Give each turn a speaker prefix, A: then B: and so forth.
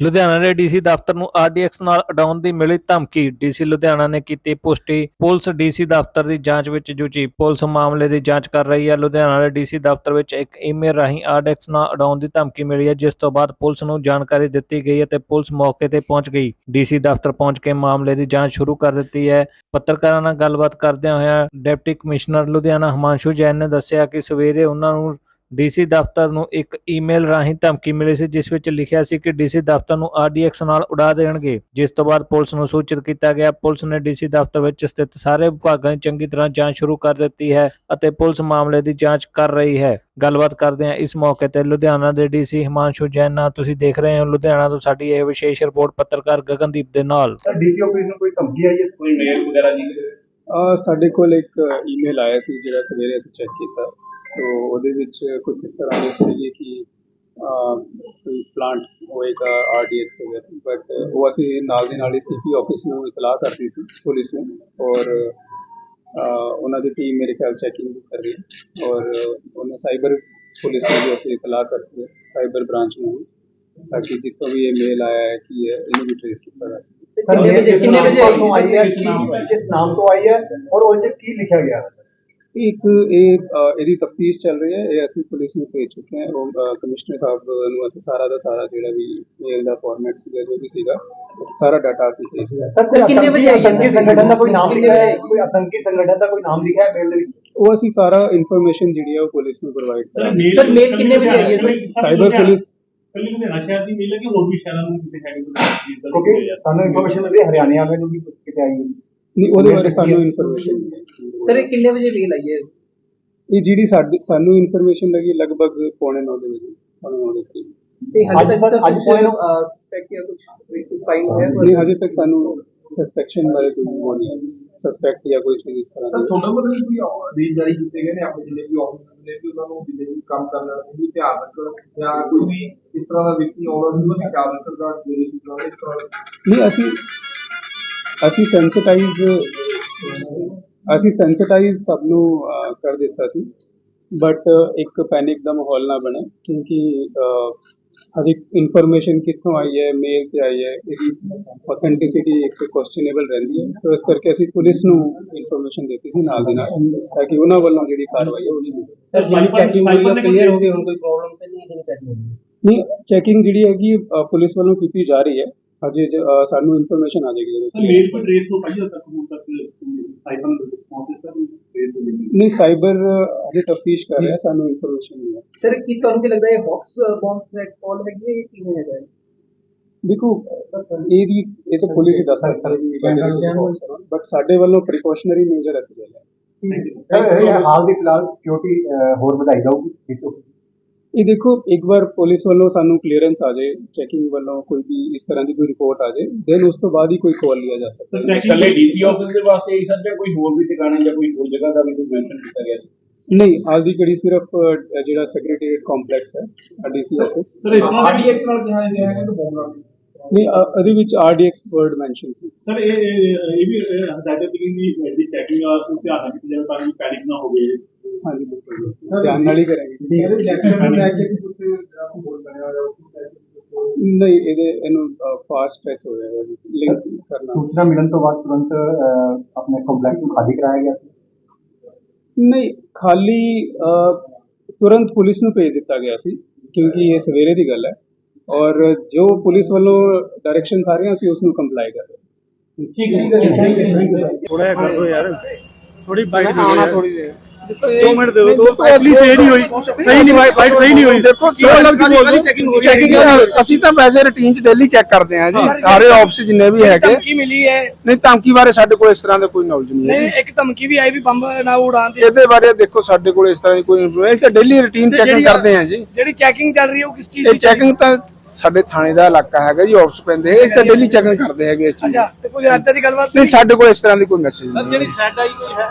A: ਲੁਧਿਆਣਾ ਦੇ ਡੀਸੀ ਦਫ਼ਤਰ ਨੂੰ ਆਰਡੀਐਕਸ ਨਾਲ ਅਡਾਉਣ ਦੀ ਮਿਲੀ ਧਮਕੀ। ਡੀਸੀ ਲੁਧਿਆਣਾ ਨੇ ਕੀਤੀ ਪੁਸ਼ਟੀ। ਪੁਲਿਸ ਡੀਸੀ ਦਫ਼ਤਰ ਦੀ ਜਾਂਚ ਵਿੱਚ ਜੁਟੀ ਪੁਲਿਸ ਮਾਮਲੇ ਦੀ ਜਾਂਚ ਕਰ ਰਹੀ ਹੈ। ਲੁਧਿਆਣਾ ਦੇ ਡੀਸੀ ਦਫ਼ਤਰ ਵਿੱਚ ਇੱਕ ਈਮੇਲ ਰਾਹੀਂ ਆਰਡੀਐਕਸ ਨਾਲ ਅਡਾਉਣ ਦੀ ਧਮਕੀ ਮਿਲੀ ਹੈ, ਜਿਸ ਤੋਂ ਬਾਅਦ ਪੁਲਿਸ ਨੂੰ ਜਾਣਕਾਰੀ ਦਿੱਤੀ ਗਈ ਅਤੇ ਪੁਲਿਸ ਮੌਕੇ ਤੇ ਪਹੁੰਚ ਗਈ। ਡੀਸੀ ਦਫ਼ਤਰ ਪਹੁੰਚ ਕੇ ਮਾਮਲੇ ਦੀ ਜਾਂਚ ਸ਼ੁਰੂ ਕਰ ਦਿੱਤੀ ਹੈ। ਪੱਤਰਕਾਰਾਂ ਨਾਲ ਗੱਲਬਾਤ ਕਰਦਿਆਂ ਹੋਇਆ ਡਿਪਟੀ ਕਮਿਸ਼ਨਰ ਲੁਧਿਆਣਾ ਹਿਮਾਂਸ਼ੂ ਜੈਨ ਨੇ ਦੱਸਿਆ ਕਿ ਸਵੇਰੇ ਉਹਨਾਂ ਨੂੰ ਡੀਸੀ ਦਫ਼ਤਰ ਨੂੰ ਇੱਕ ਈਮੇਲ ਰਾਹੀਂ ਧਮਕੀ ਮਿਲੀ ਸੀ ਜਿਸ ਵਿੱਚ ਲਿਖਿਆ ਸੀ ਕਿ ਡੀਸੀ ਦਫ਼ਤਰ ਨੂੰ ਆਰਡੀਐਕਸ ਨਾਲ ਉਡਾ ਦੇਣਗੇ। ਜਿਸ ਤੋਂ ਬਾਅਦ ਪੁਲਿਸ ਨੂੰ ਸੂਚਿਤ ਕੀਤਾ ਗਿਆ ਪੁਲਿਸ ਨੇ ਡੀਸੀ ਦਫ਼ਤਰ ਵਿੱਚ ਸਥਿਤ ਸਾਰੇ ਵਿਭਾਗਾਂ ਦੀ ਚੰਗੀ ਤਰ੍ਹਾਂ ਜਾਂਚ ਸ਼ੁਰੂ ਕਰ ਦਿੱਤੀ ਹੈ ਅਤੇ ਪੁਲਿਸ ਮਾਮਲੇ ਦੀ ਜਾਂਚ ਕਰ ਰਹੀ ਹੈ। ਗੱਲਬਾਤ ਕਰਦੇ ਹਾਂ ਇਸ ਮੌਕੇ ਤੇ ਲੁਧਿਆਣਾ ਦੇ ਡੀਸੀ ਹਿਮਾਂਸ਼ੂ ਜੈਨ ਨਾਲ। ਤੁਸੀਂ ਦੇਖ ਰਹੇ ਹੋ ਲੁਧਿਆਣਾ ਤੋਂ ਸਾਡੀ ਇਹ ਵਿਸ਼ੇਸ਼ ਰਿਪੋਰਟ ਪੱਤਰਕਾਰ ਗਗਨਦੀਪ ਦੇ ਨਾਲ।
B: ਡੀਸੀ ਆਫਿਸ ਨੂੰ ਕੋਈ ਧਮਕੀ ਆਈ ਹੈ? ਕੋਈ ਮੇਲ ਵਗੈਰਾ ਜੀ
C: ਸਾਡੇ ਕੋਲ ਇੱਕ ਈਮੇਲ ਆਇਆ ਸੀ ਜਿਹੜਾ ਸਵੇਰੇ ਅਸੀਂ ਚੈੱਕ ਕੀਤਾ। ਤੋ ਉਹਦੇ ਵਿੱਚ ਕੁਝ ਇਸ ਤਰ੍ਹਾਂ ਦੇ ਸੀ ਕਿ ਕੋਈ ਪਲਾਂਟ ਹੋਏਗਾ ਆਰਡੀਐਕਸ ਵਗੈਰਾ ਬਟ ਉਹ ਅਸੀਂ ਨਾਲ ਦੇ ਨਾਲ ਹੀ ਸੀਪੀ ਆਫਿਸ ਨੂੰ ਇਤਲਾਹ ਕਰਤੀ ਸੀ ਪੁਲਿਸ ਨੂੰ ਔਰ ਉਹਨਾਂ ਦੀ ਟੀਮ ਮੇਰੇ ਖਿਆਲ ਚੈਕਿੰਗ ਕਰ ਰਹੀ ਹੈ ਔਰ ਉਹਨਾਂ ਸਾਈਬਰ ਪੁਲਿਸ ਨੂੰ ਵੀ ਅਸੀਂ ਇਤਲਾਹ ਕਰਤੀ ਹੈ ਸਾਈਬਰ ਬ੍ਰਾਂਚ ਨੂੰ ਵੀ, ਤਾਂ ਕਿ ਜਿੱਥੋਂ ਵੀ ਇਹ ਮੇਲ ਆਇਆ ਹੈ ਕਿ ਇਹਨੂੰ ਵੀ ਟ੍ਰੇਸ ਕੀਤਾ ਜਾ ਸਕੇ।
B: ਸਰ
D: ਕਿੰਨੇ ਵਜੇ- ਕਿੰਨੇ ਵਜੇ ਆਈ
B: ਹੈ?
D: ਕਿਸ ਨਾਮ ਤੋਂ ਆਈ
B: ਹੈ? ਔਰ ਉਹ 'ਚ ਕੀ ਲਿਖਿਆ ਗਿਆ? ਹੈ
C: ਇੱਕ ਇਹ ਅ, ਇਹਦੀ ਤਫਤੀਸ਼ ਚੱਲ ਰਹੀ ਹੈ ਇਹ ਅਸੀਂ ਪੁਲਿਸ ਨੂੰ ਭੇਜ ਚੁੱਕੇ ਹਾਂ। ਉਹ ਕਮਿਸ਼ਨਰ ਸਾਹਿਬ ਨੂੰ ਅਸੀਂ ਸਾਰਾ ਦਾ ਸਾਰਾ ਜਿਹੜਾ ਵੀ ਮੇਲ ਦਾ ਫਾਰਮੈਟ ਸੀਗਾ ਜੋ ਵੀ ਸੀਗਾ ਸਾਰਾ ਡਾਟਾ ਅਸੀਂ ਭੇਜ ਦਿੱਤਾ।
B: ਸਰ
D: ਸਰ, ਕਿੰਨੇ ਵਜੇ ਆਈ ਹੈ?
B: ਆਤੰਕੀ
D: ਸਰ?
B: ਸੰਗਠਨ ਦਾ ਕੋਈ ਨਾਮ ਲਿਖਿਆ ਹੈ? ਕੋਈ ਆਤੰਕੀ ਸੰਗਠਨ ਦਾ ਕੋਈ ਨਾਮ ਲਿਖਿਆ ਹੈ? ਮੇਲ ਦੇ ਵਿੱਚ
C: ਉਹ ਅਸੀਂ ਸਾਰਾ ਇਨਫੋਰਮੇਸ਼ਨ ਜਿਹੜੀ ਹੈ ਉਹ ਪੁਲਿਸ ਨੂੰ ਪ੍ਰੋਵਾਈਡ ਕਰਾਂਗੇ।
D: ਸਰ, ਮੇਲ ਕਿੰਨੇ ਵਜੇ ਆਈ ਹੈ? ਸਰ?
C: ਸਾਈਬਰ ਪੁਲਿਸ
E: ਕੱਲੀ ਲੁਧਿਆਣਾ ਸ਼ਹਿਰ ਦੀ ਮਿਲ ਹੈ ਕਿ ਹੋਰ ਵੀ ਸ਼ਹਿਰਾਂ ਨੂੰ ਕਿਤੇ ਦਾ
B: ਕਿਉਂਕਿ ਸਾਨੂੰ ਇਨਫੋਰਮੇਸ਼ਨ ਮਿਲੀ ਹਰਿਆਣੇ ਵਾਲੇ ਨੂੰ ਵੀ ਕਿਤੇ ਆਈ ਹੈ।
C: ਨਹੀਂ ਉਹਦੇ ਬਾਰੇ ਸਾਨੂੰ ਇਨਫੋਰਮੇਸ਼ਨ
D: ਸਰ ਇਹ ਕਿੰਨੇ ਵਜੇ ਮੇਲ ਆਈ ਹੈ?
C: ਇਹ ਜਿਹੜੀ ਸਾਡੀ ਸਾਨੂੰ ਇਨਫੋਰਮੇਸ਼ਨ ਲੱਗੀ ਲਗਭਗ ਪੌਣੇ 9 ਦੇ ਵਜੇ। ਪੌਣੇ 9 ਦੇ ਕਰੀਬ।
D: ਤੇ ਹਾਲੇ ਤੱਕ
B: ਅੱਜ ਪੌਣੇ ਨੂੰ-
D: ਸਸਪੈਕਟ ਜਾਂ ਕੁਝ ਫਾਈਲ ਹੋਇਆ
C: ਨਹੀਂ ਹਜੇ ਤੱਕ ਸਾਨੂੰ ਸਸਪੈਕਸ਼ਨ ਬਾਰੇ ਕੋਈ ਉਹ ਨਹੀਂ ਸਸਪੈਕਟ ਜਾਂ ਕੋਈ ਚੀਜ਼ ਇਸ ਤਰ੍ਹਾਂ ਦੀ।
F: ਤੁਹਾਡੇ ਵੱਲੋਂ ਵੀ ਕੋਈ ਦੇਸ਼ ਜਾਰੀ ਕੀਤੇ ਗਏ ਨੇ ਆਪਣੇ ਜਿੰਨੇ ਵੀ ਆਫਿਸਰ ਨੇ ਕਿ ਉਹਨਾਂ ਨੂੰ ਜਿੰਨੇ ਵੀ ਕੰਮ ਕਰਨਾ ਉਹ ਵੀ ਧਿਆਨ ਰੱਖਣ ਜਾਂ ਕੋਈ ਵੀ ਇਸ ਤਰ੍ਹਾਂ ਦਾ ਵਿਅਕਤੀ ਆਉਣਾ ਉਹਨੂੰ ਵੀ ਖਿਆਲ ਰੱਖਦਾ ਜਿਹੜੇ ਵੀ ਤਰ੍ਹਾਂ ਇਸ ਤਰ੍ਹਾਂ ਦਾ
C: ਨਹੀਂ ਅਸੀਂ ਅਸੀਂ ਸੈਂਸਿਟਾਈਜ਼ ਅਸੀਂ ਸੈਂਸਿਟਾਈਜ਼ ਸਭ ਨੂੰ ਅਹ, ਕਰ ਦਿੱਤਾ ਸੀ। ਬਟ ਇੱਕ ਪੈਨਿਕ ਦਾ ਮਾਹੌਲ ਨਾ ਬਣੇ ਕਿਉਂਕਿ ਅਹ, ਹਜੇ ਇਨਫੋਰਮੇਸ਼ਨ ਕਿੱਥੋਂ ਆਈ ਹੈ ਮੇਲ ਤੇ ਆਈ ਹੈ ਇਹਦੀ ਆਥੈਂਟਿਸਿਟੀ ਇੱਕ ਕੁਐਸਚਨੇਬਲ ਰਹਿੰਦੀ ਹੈ। ਤਾਂ ਇਸ ਕਰਕੇ ਅਸੀਂ ਪੁਲਿਸ ਨੂੰ ਇਨਫੋਰਮੇਸ਼ਨ ਦਿੱਤੀ ਸੀ ਨਾਲ ਦੇ ਨਾਲ ਤਾਂ ਕਿ ਉਹਨਾਂ ਵੱਲੋਂ ਜਿਹੜੀ ਕਾਰਵਾਈ ਹੈ ਉਹ ਸ਼ੁਰੂ ਹੋਵੇ
D: ਸਰ ਜਿਹੜੀ ਚੈਕਿੰਗ ਹੋਈ ਹੈ ਕਲੀਅਰ ਹੋ ਗਈ? ਹੁਣ ਕੋਈ ਪ੍ਰੋਬਲਮ ਤਾਂ ਨਹੀਂ ਹੈ ਚੈਕਿੰਗ
C: ਨਹੀਂ ਚੈਕਿੰਗ ਜਿਹੜੀ ਹੈਗੀ ਪੁਲਿਸ ਵੱਲੋਂ ਕੀਤੀ ਜਾ ਰਹੀ ਹੈ। ਹਜੇ ਜ- ਅਹ, ਸਾਨੂੰ ਇਨਫੋਰਮੇਸ਼ਨ ਆ ਜਾਏਗੀ ਜਦੋਂ
E: ਸਰ ਮੇਲ ਪਰ ਟ੍ਰੇਸ ਹੋ ਪਾਈ ਹਦ ਤੱਕ ਹੁਣ ਤੱਕ ਸਾਈਬਰ ਰਿਸਪੌਂਸ ਇਸ ਹੋ ਗਈ।
C: ਨਹੀਂ ਸਾਈਬਰ ਹਜੇ ਤਫਤੀਸ਼ ਕਰ ਰਿਹਾ ਸਾਨੂੰ ਇਨਫੋਰਮੇਸ਼ਨ ਨਹੀਂ ਹੈ
D: ਸਰ ਕੀ ਤੁਹਾਨੂੰ ਕੀ ਲੱਗਦਾ ਹੈ ਹੌਕਸ ਬੌਂਬ ਥ੍ਰੈਟ ਕਾਲ ਹੈਗੀ ਹੈ ਜਾਂ ਕਿਵੇਂ ਹੈਗਾ ਹੈ
C: ਦੇਖੋ ਇਹਦੀ ਇਹ ਤਾਂ ਪੁਲਿਸ ਹੀ ਦੱਸ ਸਕਦੀ ਹੈ। ਬਟ ਸਾਡੇ ਵੱਲੋਂ ਪ੍ਰੀਕਾਸ਼ਨਰੀ ਮੇਜਰ ਅਸੀਂ ਲੈ ਲਿਆ
B: ਸਰ ਇਹ ਹਾਲ ਦੀ ਫਿਲਹਾਲ ਸਿਕਿਉਰਿਟੀ ਹੋਰ ਵਧਾਈ ਜਾਊਗੀ ਡੀਸੀ ਆਫਿਸ
C: ਇਹ ਦੇਖੋ ਇੱਕ ਵਾਰ ਪੁਲਿਸ ਵੱਲੋਂ ਸਾਨੂੰ ਕਲੀਅਰੈਂਸ ਆ ਜਾਏ ਚੈਕਿੰਗ ਵੱਲੋਂ ਕੋਈ ਵੀ ਇਸ ਤਰ੍ਹਾਂ ਦੀ ਕੋਈ ਰਿਪੋਰਟ ਆ ਜਾਏ ਦੈਨ ਉਸ ਤੋਂ ਬਾਅਦ ਹੀ ਕੋਈ ਕਾਲ ਲਿਆ ਜਾ ਸਕਦਾ। ਹੈ
E: ਇਕੱਲੇ ਡੀਸੀ ਆਫਿਸ ਦੇ ਵਾਸਤੇ ਹੀ ਸਰ ਜਾਂ ਕੋਈ ਹੋਰ ਵੀ ਟਿਕਾਣੇ ਜਾਂ ਕੋਈ ਹੋਰ ਜਗ੍ਹਾ ਦਾ ਵੀ ਕੋਈ ਮੈਂਸ਼ਨ ਕੀਤਾ ਗਿਆ ਜੀ?
C: ਨਹੀਂ ਹਾਲ ਦੀ ਘੜੀ ਸਿਰਫ ਜਿਹੜਾ ਸੈਕਟਰੀਏਟ ਕੰਪਲੈਕਸ ਹੈ ਡੀਸੀ ਆਫਿਸ
E: ਸਰ ਇਸ ਤਰ੍ਹਾਂ
F: ਆਰਡੀਐਕਸ ਨਾਲ ਕਿਹਾ ਗਿਆ ਹੈ ਕਿ ਬੋਲ ਨਾਲ।
C: ਨਹੀਂ ਅ- ਇਹਦੇ ਵਿੱਚ ਆਰਡੀਐਕਸ ਵਰਡ ਮੈਂਸ਼ਨ ਸੀ।
E: ਸਰ ਇਹ ਇਹ ਵੀ ਹਦਾਇਤ ਦੀ ਚੈਕਿੰਗ ਆ ਉਸ ਧਿਆਨ ਨਾਲ ਕੀਤੀ ਜਾਵੇ ਤਾਂ ਕਿ ਪੈਨਿਕ ਨਾ ਹੋਵੇ।
C: ਹਾਂਜੀ ਬਿਲਕੁਲ ਧਿਆਨ ਨਾਲ ਹੀ ਕਰਾਂਗੇ। ਨਹੀਂ ਇਹਦੇ ਇਹਨੂੰ ਫਾਸਟ ਟੈਚ ਹੋ ਜਾਏਗਾ ਲਿੰਕ ਕਰਨਾ।
B: ਸੂਚਨਾ ਮਿਲਣ ਤੋਂ ਬਾਅਦ ਤੁਰੰਤ ਆਪਣੇ ਕੰਪਲੈਕਸ ਨੂੰ ਖਾਲੀ ਕਰਾਇਆ ਗਿਆ?
C: ਨਹੀਂ ਖਾਲੀ ਤੁਰੰਤ ਪੁਲਿਸ ਨੂੰ ਭੇਜ ਦਿੱਤਾ ਗਿਆ ਸੀ ਕਿਉਂਕਿ ਇਹ ਸਵੇਰੇ ਦੀ ਗੱਲ ਹੈ। ਔਰ ਜੋ ਪੁਲਿਸ ਵੱਲੋਂ ਡਾਇਰੈਕਸ਼ਨ ਆ ਰਹੀਆਂ ਸੀ ਉਸ ਨੂੰ ਕੰਪਲਾਈ ਕਰ ਰਹੇ।
G: ਥੋੜਾ ਜਿਹਾ ਕਰ ਦੋ ਯਾਰ। ਥੋੜੀ ਬਾਈਟ ਦੇ ਆਉਣਾ ਥੋੜੀ ਦੇਰ। 2 ਮਿੰਟ ਦੇ ਦਿਓ ਐਕਚੁਅਲੀ ਸਹੀ ਨਹੀਂ ਹੋਈ ਸਹੀ ਨਹੀਂ ਬਾਈਟ ਸਹੀ ਨਹੀਂ ਹੋਈ। ਦੇਖੋ ਚੈਕਿੰਗ ਚੈਕਿੰਗ ਅਸੀਂ ਤਾਂ ਵੈਸੇ ਰੂਟੀਨ ਚ ਡੇਲੀ ਚੈੱਕ ਕਰਦੇ ਹਾਂ ਜੀ ਸਾਰੇ ਆਫਿਸ ਜਿੰਨੇ ਵੀ ਹੈਗੇ।
H: ਧਮਕੀ ਮਿਲੀ ਹੈ।
G: ਨਹੀਂ ਧਮਕੀ ਬਾਰੇ ਸਾਡੇ ਕੋਲ ਇਸ ਤਰ੍ਹਾਂ ਦਾ ਕੋਈ ਨੌਲੇਜ ਨਹੀਂ ਹੈ
H: ਨਹੀਂ ਇੱਕ ਧਮਕੀ ਵੀ ਆਈ ਵੀ ਬੰਬ ਨਾ ਉਡਾਣ ਦੀ
G: ਇਹਦੇ ਬਾਰੇ ਦੇਖੋ ਸਾਡੇ ਕੋਲ ਇਸ ਤਰ੍ਹਾਂ ਦੀ ਕੋਈ ਇਨਫੋਰਮੇਸ਼ਨ ਤਾਂ ਡੇਲੀ ਰੂਟੀਨ ਚੈਕਿੰਗ
H: ਜਿਹੜੀ-
G: ਕਰਦੇ ਹਾਂ ਜੀ।
H: ਜਿਹੜੀ ਚੈਕਿੰਗ ਚੱਲ ਰਹੀ ਹੈ ਉਹ ਕਿਸ ਚੀਜ਼
G: ਇਹ
H: ਦੀ
G: ਚੈਕਿੰਗ ਤਾਂ ਸਾਡੇ ਥਾਣੇ ਦਾ ਇਲਾਕਾ ਹੈਗਾ ਜੀ ਆਫਿਸ ਪੈਂਦੇ ਹੈਗੇ ਇਸ ਤਾਂ ਡੇਲੀ ਚੈਕਿੰਗ ਕਰਦੇ ਹੈਗੇ ਇਸ ਚੀਜ਼ ਦੀ।
H: ਅੱਛਾ ਤੇ ਕੋਈ ਏਦਾਂ ਦੀ ਗੱਲਬਾਤ
G: ਨਹੀਂ ਸਾਡੇ ਕੋਲ ਇਸ ਤਰ੍ਹਾਂ ਦੀ ਕੋਈ ਮੈਸੇਜ ਨਹੀਂ
H: ਜਿਹੜੀ ਥ੍ਰੈਡ ਆਈ ਕੋਈ ਹੈ